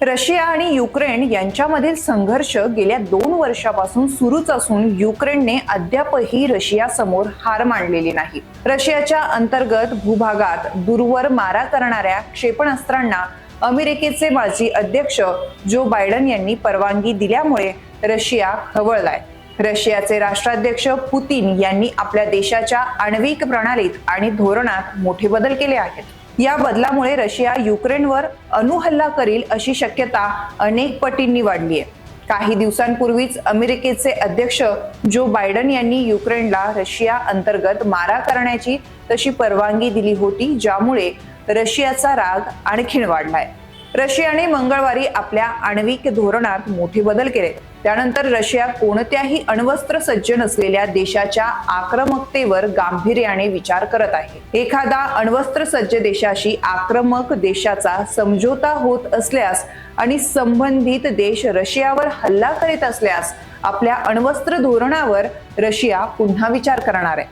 Russia आणि Ukraine यांच्यामधील संघर्ष गेल्या दोन वर्षापासून सुरूच असून युक्रेनने अद्यापही रशिया समोर हार मानलेली नाही. रशियाच्या अंतर्गत भूभागात दूरवर मारा करणाऱ्या क्षेपणास्त्रांना अमेरिकेचे माजी अध्यक्ष जो बायडन यांनी परवानगी दिल्यामुळे रशिया खवळलाय. रशियाचे राष्ट्राध्यक्ष पुतीन यांनी आपल्या देशाच्या आण्विक प्रणालीत आणि धोरणात मोठे बदल केले आहेत. या बदलामुळे रशिया युक्रेनवर अणुहल्ला करील अशी शक्यता अनेक पटींनी वाढली आहे. काही दिवसांपूर्वीच अमेरिकेचे अध्यक्ष जो बायडन यांनी युक्रेनला रशिया अंतर्गत मारा करण्याची तशी परवानगी दिली होती ज्यामुळे रशियाचा राग आणखीन वाढलाय. रशियाने मंगळवारी आपल्या आण्विक धोरणात मोठे बदल केले त्यानंतर रशिया कोणत्याही अण्वस्त्र सज्ज नसलेल्या देशाच्या आक्रमकतेवर गांभीर्याने विचार करत आहे. एखादा अण्वस्त्र सज्ज देशाशी आक्रमक देशाचा समझोता होत असल्यास आणि संबंधित देश रशियावर हल्ला करीत असल्यास आपल्या अण्वस्त्र धोरणावर रशिया पुन्हा विचार करणार आहे.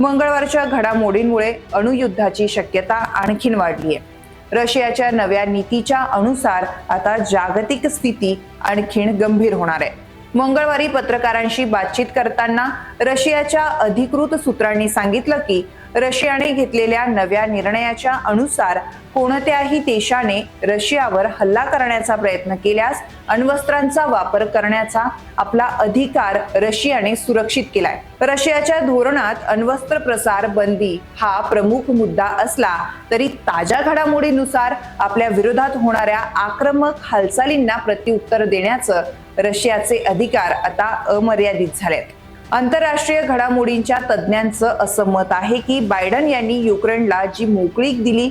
मंगळवारच्या घडामोडींमुळे अणुयुद्धाची शक्यता आणखीन वाढली आहे रशियाच्या नव्या नीतीच्या अनुसार आता जागतिक स्थिती आणखीन गंभीर होणार आहे. मंगळवारी पत्रकारांशी बातचीत करताना रशियाच्या अधिकृत सूत्रांनी सांगितलं की रशियाने घेतलेल्या नव्या निर्णयाच्या अनुसार कोणत्याही देशाने रशियावर हल्ला करण्याचा प्रयत्न केल्यास अण्वस्त्रांचा वापर करण्याचा आपला अधिकार रशियाने सुरक्षित केलाय. रशियाच्या धोरणात अण्वस्त्र प्रसार बंदी हा प्रमुख मुद्दा असला तरी ताज्या घडामोडीनुसार आपल्या विरोधात होणाऱ्या आक्रमक हालचालींना प्रत्युत्तर देण्याचं रशियाचे अधिकार आता अमर्यादित झालेत. आंतरराष्ट्रीय घडामोडींच्या तज्ज्ञांचं असं मत आहे की बायडन यांनी युक्रेनला जी मोकळीक दिली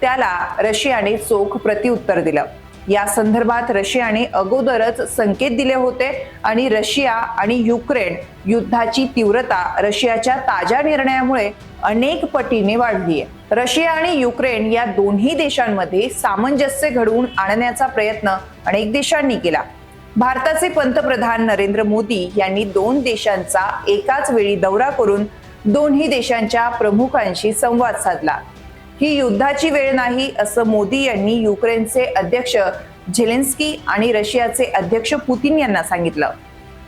त्याला रशियाने चोख प्रत्युत्तर दिलं. या संदर्भात रशियाने अगोदरच संकेत दिले होते आणि रशिया आणि युक्रेन युद्धाची तीव्रता रशियाच्या ताज्या निर्णयामुळे अनेक पटीने वाढली आहे रशिया आणि युक्रेन या दोन्ही देशांमध्ये सामंजस्य घडवून आणण्याचा प्रयत्न अनेक देशांनी केला. भारताचे पंतप्रधान नरेंद्र मोदी यांनी दोन देशांचा एकाच वेळी दौरा करून दोन्ही देशांच्या प्रमुखांशी संवाद साधला. ही युद्धाची वेळ नाही असं मोदी यांनी युक्रेनचे अध्यक्ष झेलेन्स्की आणि रशियाचे अध्यक्ष पुतीन यांना सांगितलं.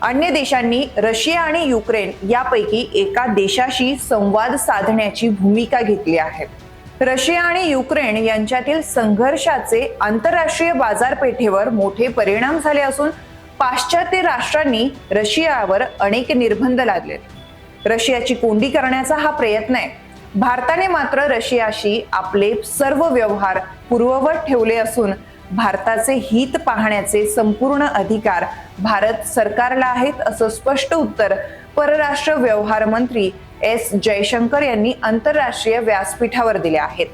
अन्य देशांनी रशिया आणि युक्रेन यापैकी एका देशाशी संवाद साधण्याची भूमिका घेतली आहे. रशिया आणि युक्रेन यांच्यातील संघर्षाचे आंतरराष्ट्रीय बाजारपेठेवर मोठे परिणाम झाले असून पाश्चात्य राष्ट्रांनी रशियावर अनेक निर्बंध लादले रशियाची कोंडी करण्याचा हा प्रयत्न आहे. भारताने मात्र रशियाशी आपले सर्व व्यवहार पूर्ववत ठेवले असून भारताचे हित पाहण्याचे संपूर्ण अधिकार भारत सरकारला आहेत असं स्पष्ट उत्तर परराष्ट्र व्यवहार मंत्री एस जयशंकर यांनी आंतरराष्ट्रीय व्यासपीठावर दिले आहेत.